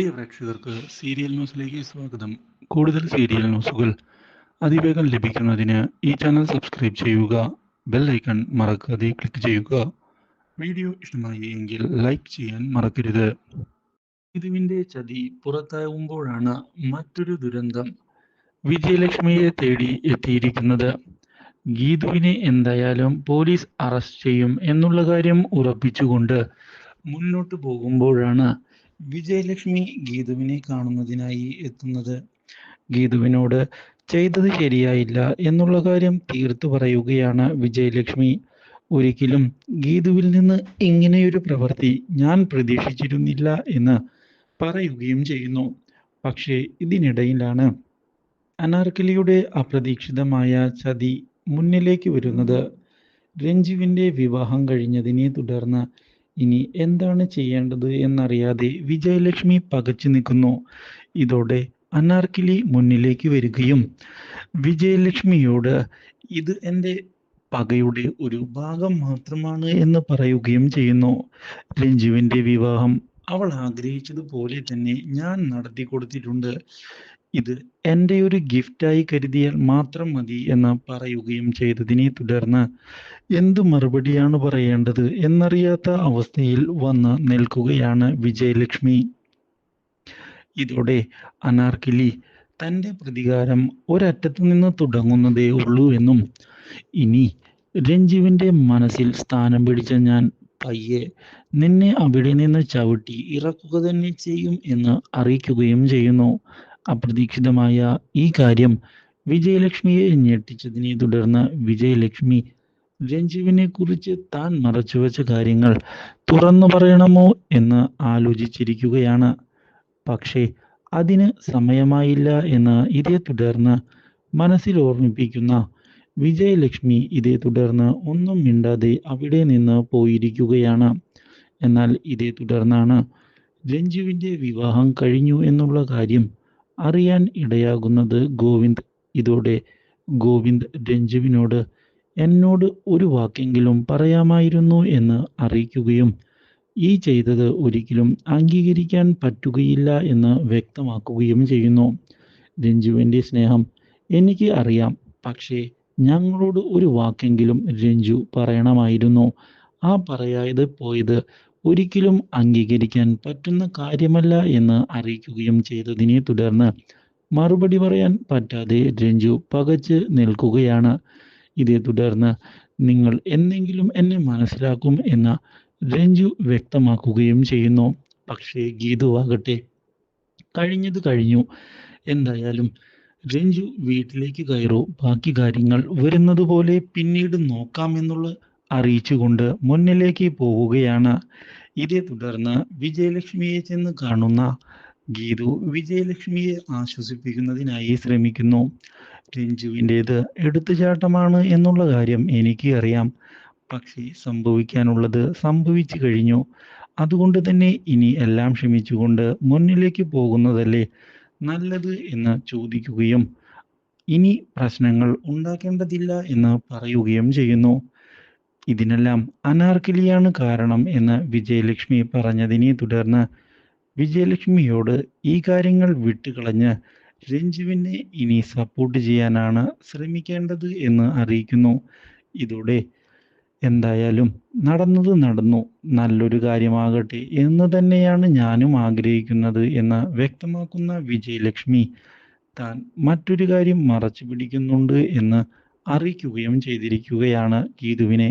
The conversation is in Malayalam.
പ്രിയ പ്രേക്ഷകർക്ക് സീരിയൽ ന്യൂസിലേക്ക് സ്വാഗതം. കൂടുതൽ സീരിയൽ ന്യൂസുകൾ അതിവേഗം ലഭിക്കുന്നതിന് ഈ ചാനൽ സബ്സ്ക്രൈബ് ചെയ്യുക ബെൽ ഐക്കൺ മറക്കാതെ ക്ലിക്ക് ചെയ്യുക. വീഡിയോ ഇഷ്ടമായി എങ്കിൽ ലൈക്ക് ചെയ്യാൻ മറക്കരുത്. ഇതുവിന്റെ ചതി പുറത്താകുമ്പോഴാണ് മറ്റൊരു ദുരന്തം വിജയലക്ഷ്മിയെ തേടി എത്തിയിരിക്കുന്നത്. ഗീതുവിനെ എന്തായാലും പോലീസ് അറസ്റ്റ് ചെയ്യും എന്നുള്ള കാര്യം ഉറപ്പിച്ചുകൊണ്ട് മുന്നോട്ട് പോകുമ്പോഴാണ് വിജയലക്ഷ്മി ഗീതുവിനെ കാണുന്നതിനായി എത്തുന്നത്. ഗീതുവിനോട് ചെയ്തത് ശരിയായില്ല എന്നുള്ള കാര്യം തീർത്തു പറയുകയാണ് വിജയലക്ഷ്മി. ഒരിക്കലും ഗീതുവിൽ നിന്ന് ഇങ്ങനെയൊരു പ്രവൃത്തി ഞാൻ പ്രതീക്ഷിച്ചിരുന്നില്ല എന്ന് പറയുകയും ചെയ്യുന്നു. പക്ഷേ ഇതിനിടയിലാണ് അനാർക്കലിയുടെ അപ്രതീക്ഷിതമായ ചതി മുന്നിലേക്ക് വരുന്നത്. രഞ്ജുവിന്റെ വിവാഹം കഴിഞ്ഞതിനെ തുടർന്ന് ഇനി എന്താണ് ചെയ്യേണ്ടത് എന്നറിയാതെ വിജയലക്ഷ്മി പകച്ചു നിൽക്കുന്നു. ഇതോടെ അനാർക്കിലി മുന്നിലേക്ക് വരികയും വിജയലക്ഷ്മിയോട് ഇത് എന്റെ പകയുടെ ഒരു ഭാഗം മാത്രമാണ് എന്ന് പറയുകയും ചെയ്യുന്നു. രഞ്ജുവിന്റെ വിവാഹം അവൾ ആഗ്രഹിച്ചതുപോലെ തന്നെ ഞാൻ നടത്തി കൊടുത്തിട്ടുണ്ട്. ഇത് എന്റെ ഒരു ഗിഫ്റ്റായി കരുതിയാൽ മാത്രം മതി എന്ന് പറയുകയും ചെയ്തതിനെ തുടർന്ന് എന്ത് മറുപടിയാണ് പറയേണ്ടത് എന്നറിയാത്ത അവസ്ഥയിൽ വന്ന് നിൽക്കുകയാണ് വിജയലക്ഷ്മി. ഇതോടെ അനാർക്കിലി തന്റെ പ്രതികാരം ഒരറ്റത്തു നിന്ന് തുടങ്ങുന്നതേ ഉള്ളൂ എന്നും ഇനി രഞ്ജുവിന്റെ മനസ്സിൽ സ്ഥാനം പിടിച്ച ഞാൻ പയ്യെ നിന്നെ അവിടെ നിന്ന് ചവിട്ടി ഇറക്കുക തന്നെ ചെയ്യും എന്ന് അറിയിക്കുകയും ചെയ്യുന്നു. അപ്രതീക്ഷിതമായ ഈ കാര്യം വിജയലക്ഷ്മിയെ ഞെട്ടിച്ചതിനെ തുടർന്ന് വിജയലക്ഷ്മി രഞ്ജുവിനെ കുറിച്ച് താൻ മറച്ചുവെച്ച കാര്യങ്ങൾ തുറന്നു പറയണമോ എന്ന് ആലോചിച്ചിരിക്കുകയാണ്. പക്ഷേ അതിന് സമയമായില്ല എന്ന് ഇതേ തുടർന്ന് മനസ്സിൽ ഓർമ്മിപ്പിക്കുന്ന വിജയലക്ഷ്മി ഇതേ തുടർന്ന് ഒന്നും മിണ്ടാതെ അവിടെ നിന്ന് പോയിരിക്കുകയാണ്. എന്നാൽ ഇതേ തുടർന്നാണ് രഞ്ജുവിന്റെ വിവാഹം കഴിഞ്ഞു എന്നുള്ള കാര്യം അറിയാൻ ഇടയാകുന്നത് ഗോവിന്ദ്. ഇതോടെ ഗോവിന്ദ് രഞ്ജുവിനോട് എന്നോട് ഒരു വാക്കെങ്കിലും പറയാമായിരുന്നു എന്ന് അറിയിക്കുകയും ഈ ചെയ്തത് ഒരിക്കലും അംഗീകരിക്കാൻ പറ്റുകയില്ല എന്ന് വ്യക്തമാക്കുകയും ചെയ്യുന്നു. രഞ്ജുവിന്റെ സ്നേഹം എനിക്ക് അറിയാം. പക്ഷേ ഞങ്ങളോട് ഒരു വാക്കെങ്കിലും രഞ്ജു പറയണമായിരുന്നു. ആ പറയാതെ പോയത് ഒരിക്കലും അംഗീകരിക്കാൻ പറ്റുന്ന കാര്യമല്ല എന്ന് അറിയിക്കുകയും ചെയ്തതിനെ തുടർന്ന് മറുപടി പറയാൻ പറ്റാതെ രഞ്ജു പകച്ച് നിൽക്കുകയാണ്. ഇതേ തുടർന്ന് നിങ്ങൾ എന്നെങ്കിലും എന്നെ മനസ്സിലാക്കും എന്ന രഞ്ജു വ്യക്തമാക്കുകയും ചെയ്യുന്നു. പക്ഷേ ഗീതുവാകട്ടെ കഴിഞ്ഞത് കഴിഞ്ഞു. എന്തായാലും രഞ്ജു വീട്ടിലേക്ക് കയറൂ. ബാക്കി കാര്യങ്ങൾ വരുന്നത് പോലെ പിന്നീട് നോക്കാമെന്നുള്ള അറിയിച്ചുകൊണ്ട് മുന്നിലേക്ക് പോവുകയാണ് ഇതേ തുടർന്ന് വിജയലക്ഷ്മിയെ ചെന്ന് കാണുന്ന ഗീതു വിജയലക്ഷ്മിയെ ആശ്വസിപ്പിക്കുന്നതിനായി ശ്രമിക്കുന്നു. രഞ്ജുവിന്റേത് എടുത്തുചാട്ടമാണ് എന്നുള്ള കാര്യം എനിക്ക് അറിയാം. പക്ഷേ സംഭവിക്കാനുള്ളത് സംഭവിച്ചു കഴിഞ്ഞു. അതുകൊണ്ട് തന്നെ ഇനി എല്ലാം ക്ഷമിച്ചുകൊണ്ട് മുന്നിലേക്ക് പോകുന്നതല്ലേ നല്ലത് എന്ന് ചോദിക്കുകയും ഇനി പ്രശ്നങ്ങൾ ഉണ്ടാക്കേണ്ടതില്ല എന്ന് പറയുകയും ചെയ്യുന്നു. ഇതിനെല്ലാം അനാർക്കിലിയാണ് കാരണം എന്ന് വിജയലക്ഷ്മി പറഞ്ഞതിനെ തുടർന്ന് വിജയലക്ഷ്മിയോട് ഈ കാര്യങ്ങൾ വിട്ടുകളഞ്ഞ് രഞ്ജുവിനെ ഇനി സപ്പോർട്ട് ചെയ്യാനാണ് ശ്രമിക്കേണ്ടത് എന്ന് അറിയിക്കുന്നു. ഇതോടെ എന്തായാലും നടന്നത് നടന്നു. നല്ലൊരു കാര്യമാകട്ടെ എന്ന് തന്നെയാണ് ഞാനും ആഗ്രഹിക്കുന്നത് എന്ന് വ്യക്തമാക്കുന്ന വിജയലക്ഷ്മി താൻ മറ്റൊരു കാര്യം മറച്ചു പിടിക്കുന്നുണ്ട് എന്ന് അറിയിക്കുകയും ചെയ്തിരിക്കുകയാണ് ഗീതുവിനെ.